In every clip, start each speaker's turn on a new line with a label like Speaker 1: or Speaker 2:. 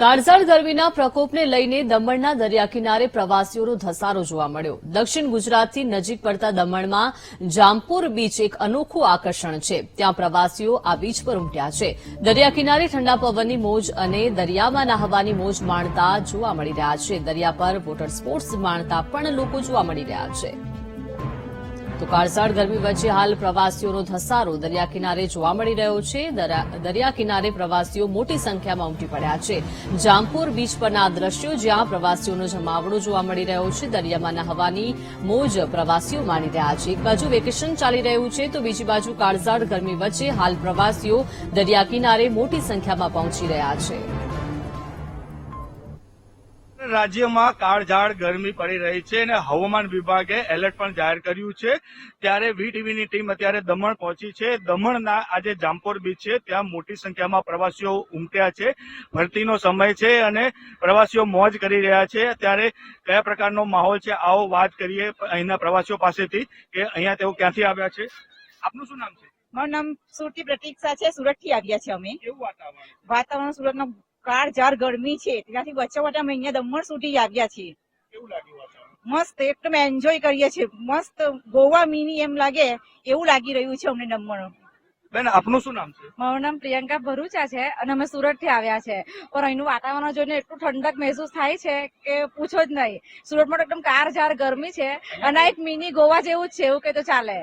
Speaker 1: કાળઝાળ ગરમીના પ્રકોપને લઈને દમણના દરિયા કિનારે પ્રવાસીઓનો ધસારો જોવા મળ્યો. દક્ષિણ ગુજરાતથી નજીક પડતા દમણમાં જામપુર બીચ એક અનોખું આકર્ષણ છે. ત્યાં પ્રવાસીઓ આ બીચ પર ઉમટ્યા છે. દરિયા કિનારે ઠંડા પવનની મોજ અને દરિયામાં નહાવાની મોજ માણતા જોવા મળી રહ્યા છે. દરિયા પર વોટર સ્પોર્ટ્સ માણતા પણ લોકો જોવા મળી રહ્યા છે. તો કાળઝાળ ગરમી વચ્ચે હાલ પ્રવાસીઓનો ધસારો દરિયા કિનારે જોવા મળી રહ્યો છે. દરા- દરિયા કિનારે પ્રવાસીઓ મોટી સંખ્યામાં ઉમટી પડ્યા છે. જામપુર બીચ પરના દ્રશ્યો જ્યાં પ્રવાસીઓનો જમાવડો જોવા મળી રહ્યો છે. દરિયામાં નહાવાની મોજ પ્રવાસીઓ માણી રહ્યા છે. એક બાજુ વેકેશન ચાલી રહ્યું છે તો બીજી બાજુ કાળઝાળ ગરમી વચ્ચે હાલ પ્રવાસીઓ દરિયા કિનારે મોટી સંખ્યામાં પહોંચી રહ્યા છે.
Speaker 2: રાજ્યમાં કાળઝાળ ગરમી પડી રહી છે અને હવામાન વિભાગે એલર્ટ પણ જાહેર કર્યું છે. ત્યારે વીટીવીની ટીમ અત્યારે દમણ પહોંચી છે. દમણના આજે જામપોર બીચ છે. ત્યાં મોટી સંખ્યામાં પ્રવાસીઓ ઉમટ્યા છે. ભરતીનો સમય છે અને પ્રવાસીઓ મોજ કરી રહ્યા છે. ત્યારે કયા પ્રકારનો માહોલ છે આવો વાત કરીએ અહીંના પ્રવાસીઓ પાસેથી કે અહીંયા તેઓ ક્યાંથી આવ્યા છે. આપનું શું નામ છે?
Speaker 3: મારું નામ સુરતી પ્રતીક્ષા છે. સુરતથી આવ્યા છે અમે.
Speaker 2: કેવું વાતાવરણ?
Speaker 3: વાતાવરણ સુરતનો કાળઝાળ ગરમી છે ત્યાંથી બચવા માટે અમે અહીંયા દમણ સુધી આવ્યા છીએ.
Speaker 2: કેવું લાગ્યું વાતાવરણ?
Speaker 3: મસ્ત એકદમ એન્જોય કરીએ છીએ. મસ્ત ગોવા મિની એમ લાગે એવું લાગી રહ્યું છે અમને દમણ.
Speaker 2: બેન આપનું શું નામ છે?
Speaker 4: મારું નામ પ્રિયંકા ભરૂચા છે અને અમે સુરતથી આવ્યા છે. પણ અહીંનું વાતાવરણ જોઈને એટલું ઠંડક મહેસૂસ થાય છે કે પૂછો જ નહીં. સુરતમાં તો એકદમ કારઝાળ ગરમી છે અને એક મિની ગોવા જેવું જ છે એવું કે તો ચાલે.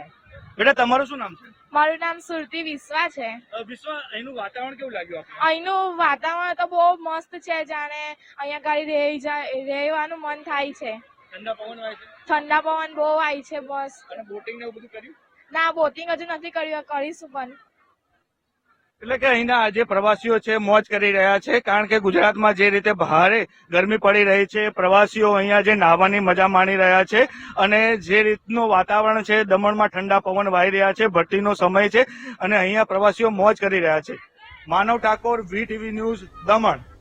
Speaker 2: બેટા તમારું શું નામ છે?
Speaker 4: મારું નામ સુરતી વિશ્વા છે.
Speaker 2: અહીનું અહીંનું વાતાવરણ કેવું લાગ્યું
Speaker 4: અહીંનું વાતાવરણ તો બહુ મસ્ત છે જાણે. અહીંયા ગાડી રહી જાય રહેવાનું મન થાય છે.
Speaker 2: ઠંડા પવન વાય છે?
Speaker 4: ઠંડા પવન બહુ આવી છે બસ.
Speaker 2: અને બોટિંગ ને એવું બધું કર્યું?
Speaker 4: ના બોટિંગ હજુ નથી કર્યું કરીશું પણ.
Speaker 2: એટલે કે અહીંના આજે પ્રવાસીઓ છે, મોજ કરી રહ્યા છે, કારણ કે ગુજરાતમાં જે રીતે ભારે ગરમી પડી રહી છે, પ્રવાસીઓ અહીંયા જે નાહવાની મજા માણી રહ્યા છે અને જે રીતનું વાતાવરણ છે, દમણમાં ઠંડા પવન વાઈ રહ્યા છે ભટ્ટીનો સમય છે અને અહીંયા પ્રવાસીઓ મોજ કરી રહ્યા છે. Manav Thakor, V TV news, Daman.